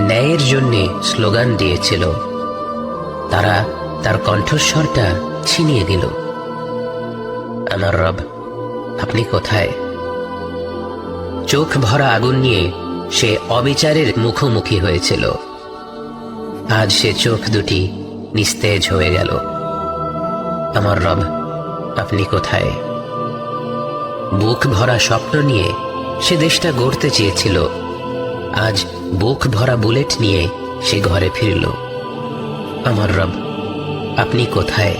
ন্যায়ের জন্য স্লোগান দিয়েছিল। তারা তার কণ্ঠস্বরটা ছিনিয়ে দিল আমার রব, আপনি কোথায়? চোখ ভরা আগুন নিয়ে সে অবিচারের মুখোমুখি হয়েছিল। আজ সে চোখ দুটি নিস্তেজ হয়ে গেল। আমার রব, আপনি কোথায়? বুক ভরা স্বপ্ন নিয়ে সে দেশটা গড়তে চেয়েছিল। আজ বুক ভরা বুলেট নিয়ে সে ঘরে ফিরল। আমার রব, আপনি কোথায়?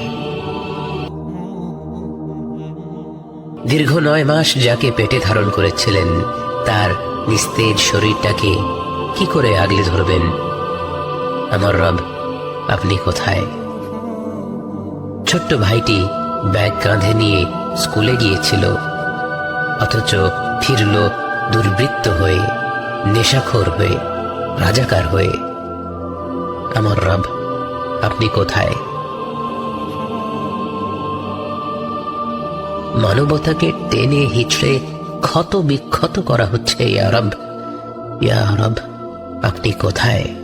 দীর্ঘ নয় মাস যাকে পেটে ধারণ করেছিলেন, তার নিস্তেজ শরীরটাকে কি করে আগলে ধরবেন? আমার রব, আপনি কোথায়? ছোট্ট ভাইটি ব্যাগ কাঁধে নিয়ে স্কুলে গিয়েছিল, অথচ ফিরল দুর্বৃত্ত হয়ে। নেশাখোর হয়ে, রাজাকার হয়ে। আমার রব, আপনি কোথায়? মানবতাকে টেনে হিচড়ে ক্ষত বিক্ষত করা হচ্ছে ইয়ারব ইয়ারব ইয়া রব, আপনি কোথায়?